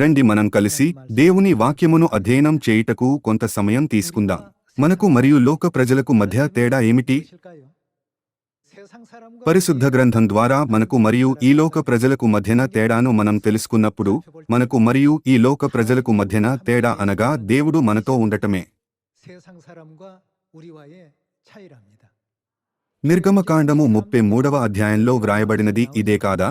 రండి మనం కలిసి దేవుని వాక్యమును అధ్యయనం చేయుటకు కొంత సమయం తీసుకుందాం. మనకు మరియు లోక ప్రజలకు మధ్య తేడా ఏమిటి? పరిశుద్ధ గ్రంథం ద్వారా మనకు మరియు ఈ లోక ప్రజలకు మధ్యన తేడాను మనం తెలుసుకున్నప్పుడు మనకు మరియు ఈ లోక ప్రజలకు మధ్యన తేడా అనగా దేవుడు మనతో ఉండటమే. నిర్గమకాండము ముప్పై మూడవ అధ్యాయంలో వ్రాయబడినది ఇదే కాదా?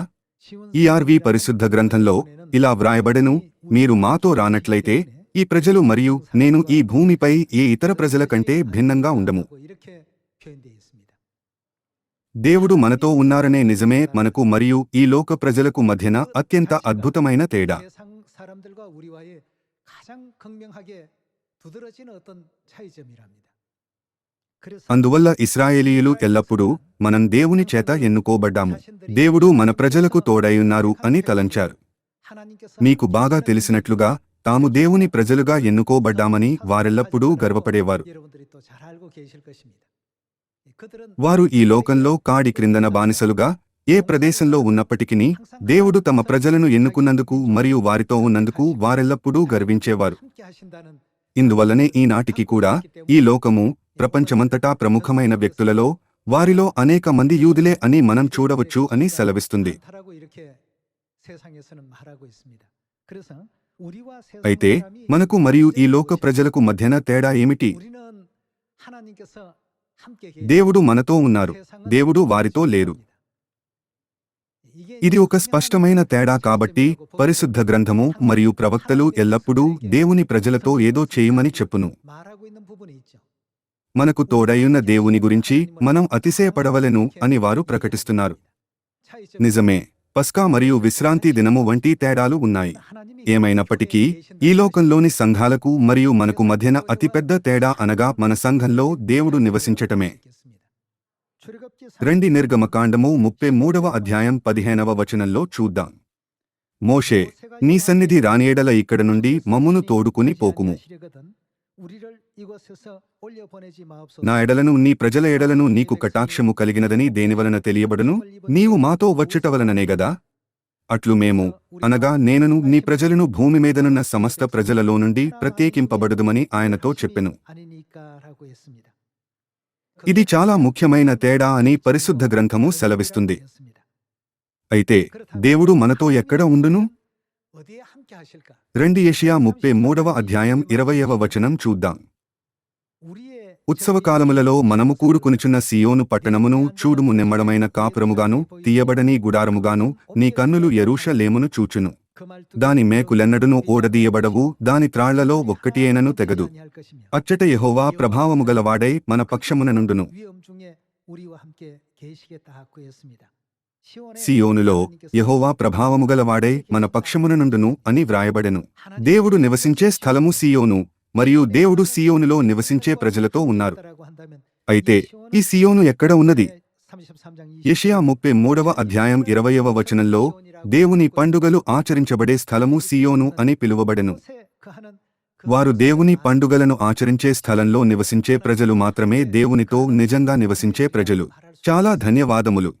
ఈఆర్వి పరిశుద్ధ గ్రంథంలో ఇలా వ్రాయబడెను మీరు మాతో రానట్లయితే ఈ ప్రజలు మరియు నేను ఈ భూమిపై ఏ ఇతర ప్రజల కంటే భిన్నంగా ఉండము 이렇게 표현되어 있습니다. దేవుడు మనతో ఉన్నారనే నిజమే మనకు మరియు ఈ లోక ప్రజలకు మధ్యన అత్యంత అద్భుతమైన తేడా 세상 사람들과 우리와의 가장 극명하게 두드러지는 어떤 차이점이랍니다. అందువల్ల ఇస్రాయేలీయులు ఎల్లప్పుడూ మనం దేవుని చేత ఎన్నుకోబడ్డాము. దేవుడు మన ప్రజలకు తోడైయున్నారు అని తలంచారు. మీకు బాగా తెలిసినట్లుగా తాము దేవుని ప్రజలుగా ఎన్నుకోబడ్డామని వారెల్లప్పుడూ గర్వపడేవారు. వారు ఈ లోకంలో కాడి క్రిందన బానిసలుగా ఏ ప్రదేశంలో ఉన్నప్పటికీ దేవుడు తమ ప్రజలను ఎన్నుకున్నందుకు మరియు వారితో ఉన్నందుకు వారెల్లప్పుడూ గర్వించేవారు. ఇందువల్లనే ఈనాటికి కూడా ఈ లోకము ప్రపంచమంతటా ప్రముఖమైన వ్యక్తులలో వారిలో అనేక మంది యూదులే అని మనం చూడవచ్చు అని సెలవిస్తుంది. అయితే మనకు మరియు ఈ లోక ప్రజలకు మధ్యన తేడా ఏమిటి? దేవుడు మనతో ఉన్నారు. దేవుడు వారితో లేరు. ఇది ఒక స్పష్టమైన తేడా కాబట్టి పరిశుద్ధ గ్రంథము మరియు ప్రవక్తలు ఎల్లప్పుడూ దేవుని ప్రజలతో ఏదో చేయమని చెప్పును. మనకు తోడయున్న దేవుని గురించి మనం అతిశయపడవలెను అని వారు ప్రకటిస్తున్నారు. నిజమే పస్కా మరియు విశ్రాంతి దినము వంటి తేడాలు ఉన్నాయి. ఏమైనప్పటికీ ఈ లోకంలోని సంఘాలకు మరియు మనకు మధ్యన అతిపెద్ద తేడా అనగా మన సంఘంలో దేవుడు నివసించటమే. రండి నిర్గమకాండము ముప్పై మూడవ అధ్యాయం పదిహేనవ వచనంలో చూద్దాం. మోషే నీ సన్నిధి రానేడల ఇక్కడ నుండి మమ్మును తోడుకుని పోకుము. నా ఎడలను నీ ప్రజల ఎడలను నీకు కటాక్షము కలిగినదని దేనివలన తెలియబడను? నీవు మాతో వచ్చుట వలననే గదా? అట్లు మేము అనగా నేనను నీ ప్రజలను భూమి మీదనున్న సమస్త ప్రజలలో నుండి ప్రత్యేకింపబడదుమని ఆయనతో చెప్పెను. ఇది చాలా ముఖ్యమైన తేడా అని పరిశుద్ధ గ్రంథము సెలవిస్తుంది. అయితే దేవుడు మనతో ఎక్కడ ఉండును? రెండు ఏషియా ముప్పై మూడవ అధ్యాయం ఇరవయవ వచనం చూద్దాం. ఉత్సవకాలములలో మనము కూడుకునిచున్న సియోను పట్టణమును చూడుము నిమ్మడమైన కాపురముగాను తీయబడని గుడారముగాను నీ కన్నులు ఎరూషలేమును చూచును. దాని మేకులెన్నడును ఓడదీయబడవు దాని త్రాళ్ళలో ఒక్కటియేనను తెగదు. అచ్చట యహోవా ప్రభావము గలవాడై మన పక్షముననుండును సియోనులో యహోవా ప్రభావము గలవాడై మన పక్షముననుండును అని వ్రాయబడెను. దేవుడు నివసించే స్థలము సియోను మరియు దేవుడు సియోనులో నివసించే ప్రజలతో ఉన్నారు. అయితే ఈ సియోను ఎక్కడ ఉన్నది? ఏషియా ముప్పై మూడవ అధ్యాయం ఇరవయవ వచనంలో దేవుని పండుగలు ఆచరించబడే స్థలము సియోను అని పిలువబడెను. వారు దేవుని పండుగలను ఆచరించే స్థలంలో నివసించే ప్రజలు మాత్రమే దేవునితో నిజంగా నివసించే ప్రజలు. చాలా ధన్యవాదములు.